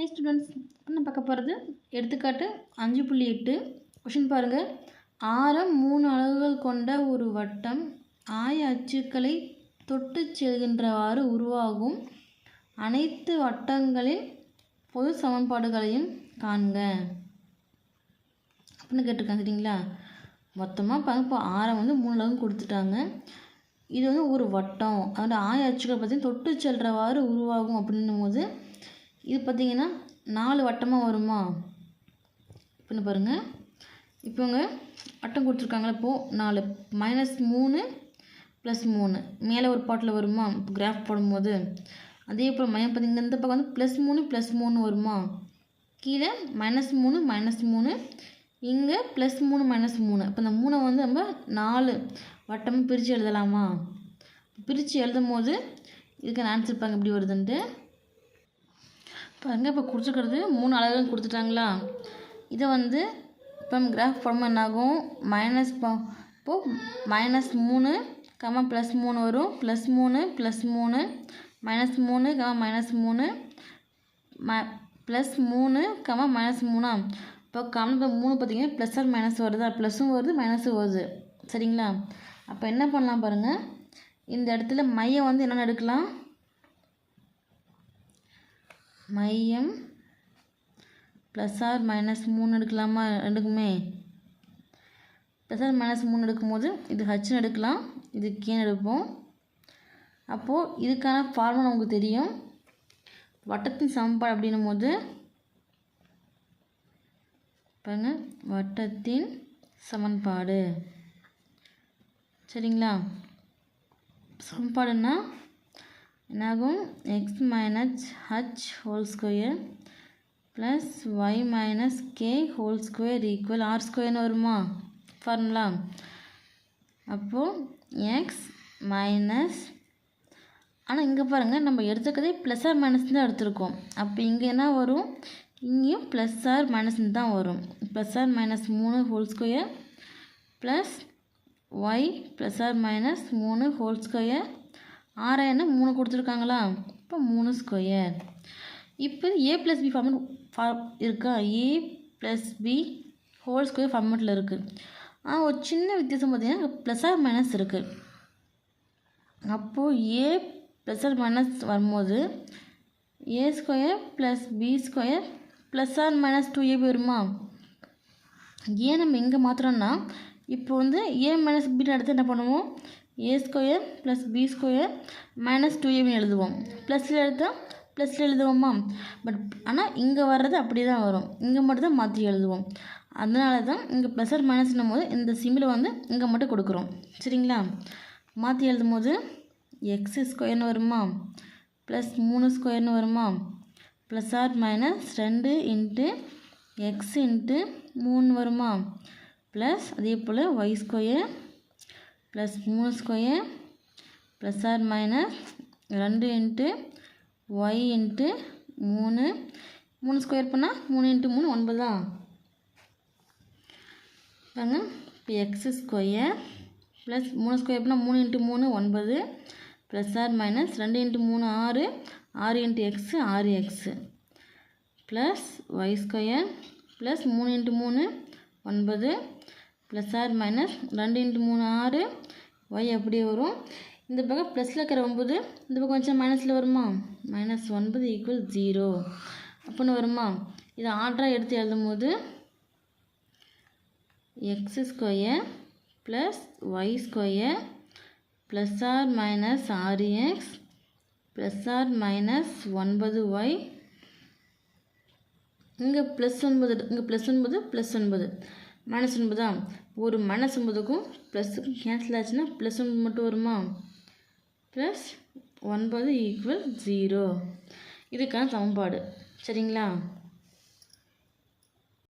High students என்ன பார்க்க போகிறது எடுத்துக்காட்டு அஞ்சு புள்ளி எட்டு. கொஷின் பாருங்கள் ஆரம் மூணு அளவுகள் கொண்ட ஒரு வட்டம் ஆய அச்சுக்களை தொட்டு செல்கின்றவாறு உருவாகும். அனைத்து வட்டங்களின் பொது சமன்பாடுகளையும் காண்க. அப்படின்னு கேட்டிருக்காங்க சரிங்களா? மொத்தமாக பாருங்க இப்போ ஆரம் வந்து மூணு அளவு கொடுத்துட்டாங்க. இது வந்து ஒரு வட்டம். அதோட ஆய அச்சுக்கள் பார்த்தீங்கன்னா தொட்டு செல்றவாறு உருவாகும் அப்படின்னும் போது இது பார்த்திங்கன்னா நாலு வட்டமாக வருமா? இப்போன்னு பாருங்கள் இப்போங்க வட்டம் கொடுத்துருக்காங்களா இப்போது நாலு மைனஸ் மூணு ப்ளஸ் மூணு. மேலே ஒரு பாட்டில் வருமா? இப்போ கிராஃப் போடும்போது. அதே போல் மையம் பார்த்திங்கன்னா இந்த பக்கம் வந்து ப்ளஸ் மூணு ப்ளஸ் மூணு வருமா? கீழே மைனஸ் மூணு மைனஸ் மூணு. இங்கே ப்ளஸ் மூணு மைனஸ் மூணு. அப்போ இந்த மூணை வந்து நம்ம நாலு வட்டமும் பிரித்து எழுதலாமா? பிரித்து எழுதும் போது இதுக்கு ஆன்சர் பாருங்க எப்படி வருதுன்ட்டு. பாருங்கள் இப்போ கொடுத்துருக்கிறது மூணு அலகுகள் கொடுத்துட்டாங்களா? இதை வந்து இப்போ கிராஃப் ஃபார்ம் என்னாகும்? மைனஸ் இப்போது மைனஸ் மூணு கமா ப்ளஸ் மூணு வரும். ப்ளஸ் மூணு ப்ளஸ் மூணு மைனஸ் மூணு கமா மைனஸ் மூணு ம ப்ளஸ் மூணு கமா மைனஸ் மூணா? இப்போ காமன் இப்போ மூணு பார்த்தீங்கன்னா ப்ளஸ் ஆர் மைனஸ் வருதா? ப்ளஸ்ஸும் வருது மைனஸும் வருது. சரிங்களா? அப்போ என்ன பண்ணலாம் பாருங்கள் இந்த இடத்துல மையம் வந்து என்னென்ன எடுக்கலாம்? மையம். ப்ளஸ் ஆர் மைனஸ் மூணு எடுக்கலாமா? ரெண்டுக்குமே ப்ளஸ் ஆர் மைனஸ் மூணு எடுக்கும்போது இது ஹச்னு எடுக்கலாம். இது கேன்னு எடுப்போம். அப்போது இதுக்கான ஃபார்முலா நமக்கு தெரியும். வட்டத்தின் சமன்பாடு அப்படின்னும் போது பாருங்க வட்டத்தின் சமன்பாடு. சரிங்களா? சமன்பாடுன்னா என்னாகும்? X minus h whole square plus y minus k whole square equal r ஸ்கொயர்னு வருமா? ஃபார்முலா அப்போது எக்ஸ் மைனஸ் ஆனால் இங்கே பாருங்கள் நம்ம எடுத்துக்கிறதே ப்ளஸ் ஆர் மைனஸ் தான் எடுத்திருக்கோம். அப்போ இங்கே என்ன வரும்? இங்கேயும் ப்ளஸ் ஆர் மைனஸ்னு தான் வரும். ப்ளஸ் ஆர் மைனஸ் மூணு whole square plus y plus r minus மூணு ஹோல் ஸ்கொயர் ஆறு என்ன மூணு கொடுத்துருக்காங்களா? இப்போ மூணு ஸ்கொயர் இப்போ ஏ ப்ளஸ் பி ஃபார்மெட் ஃபா இருக்கா? A plus b whole square ஃபார்மெட்டில் இருக்குது ஆனால் ஒரு சின்ன வித்தியாசம் பார்த்தீங்கன்னா ப்ளஸ் ஆர் மைனஸ் இருக்குது அப்போது ஏ ப்ளஸ் ஆர் மைனஸ் வரும்போது a square plus b square plus r minus two ab வருமா ஏன் நம்ம எங்கே மாற்றுறோன்னா இப்போ வந்து ஏ மைனஸ் பின்னு எடுத்து என்ன பண்ணுவோம்? A square plus b square minus two ஏபின்னு எழுதுவோம். ப்ளஸில் எடுத்தால் ப்ளஸில் எழுதுவோமா? பட் ஆனால் இங்கே வர்றது அப்படி தான் வரும். இங்கே மட்டும் தான் மாற்றி எழுதுவோம். அதனால தான் இங்கே ப்ளஸ் ஆர் மைனஸ்னும் போது இந்த சிம்பிளை வந்து இங்கே மட்டும் கொடுக்குறோம். சரிங்களா? மாற்றி எழுதும் போது எக்ஸ் ஸ்கொயர்னு வருமா? ப்ளஸ் மூணு ஸ்கொயர்னு வருமா? ப்ளஸ் ஆர் மைனஸ் ரெண்டு இன்ட்டு எக்ஸ் இன்ட்டு மூணு வருமா? ப்ளஸ் அதே போல் ஒய் ஸ்கொயர் ப்ளஸ் மூணு ஸ்கொயர் ப்ளஸ் ஆர் மைனஸ் ரெண்டு இன்ட்டு ஒய் இன்ட்டு மூணு. மூணு ஸ்கொயர் பண்ணால் மூணு இன்ட்டு மூணு ஒன்பதா? பாருங்க இப்போ எக்ஸ் ஸ்கொயர் ப்ளஸ் மூணு ஸ்கொயர் பண்ணால் மூணு இன்ட்டு மூணு ஒன்பது. ப்ளஸ் ஆர் மைனஸ் ரெண்டு இன்ட்டு மூணு ஆறு. ஆறு இன்ட்டு எக்ஸு ஆறு x plus y square plus மூணு இன்ட்டு மூணு ஒன்பது. ப்ளஸ் ஆர் மைனஸ் ரெண்டு இன்ட்டு மூணு ஆறு ஒய் அப்படியே வரும். இந்த பக்கம் ப்ளஸில் இருக்கிற ஒம்பது இந்த பக்கம் கொஞ்சம் மைனஸில் வருமா? மைனஸ் ஒன்பது ஈக்குவல் ஜீரோ அப்படின்னு வருமா? இதை ஆர்டராக எடுத்து எழுதும் போது X square plus Y square plus R minus ஆறு எக்ஸ் ப்ளஸ் ஆர் மைனஸ் ஒன்பது ஒய் இங்கே ப்ளஸ் ஒன்பது இங்கே ப்ளஸ் ஒன்பது ப்ளஸ் ஒன்பது. மைனஸ் ஒன்பதா ஒரு மைனஸ் ஒன்பதுக்கும் ப்ளஸ்ஸுக்கும் கேன்சல் ஆச்சுன்னா ப்ளஸ் ஒன்பது மட்டும் வருமா? ப்ளஸ் ஒன்பது ஈக்குவல் ஜீரோ இதுக்கான சமன்பாடு. சரிங்களா?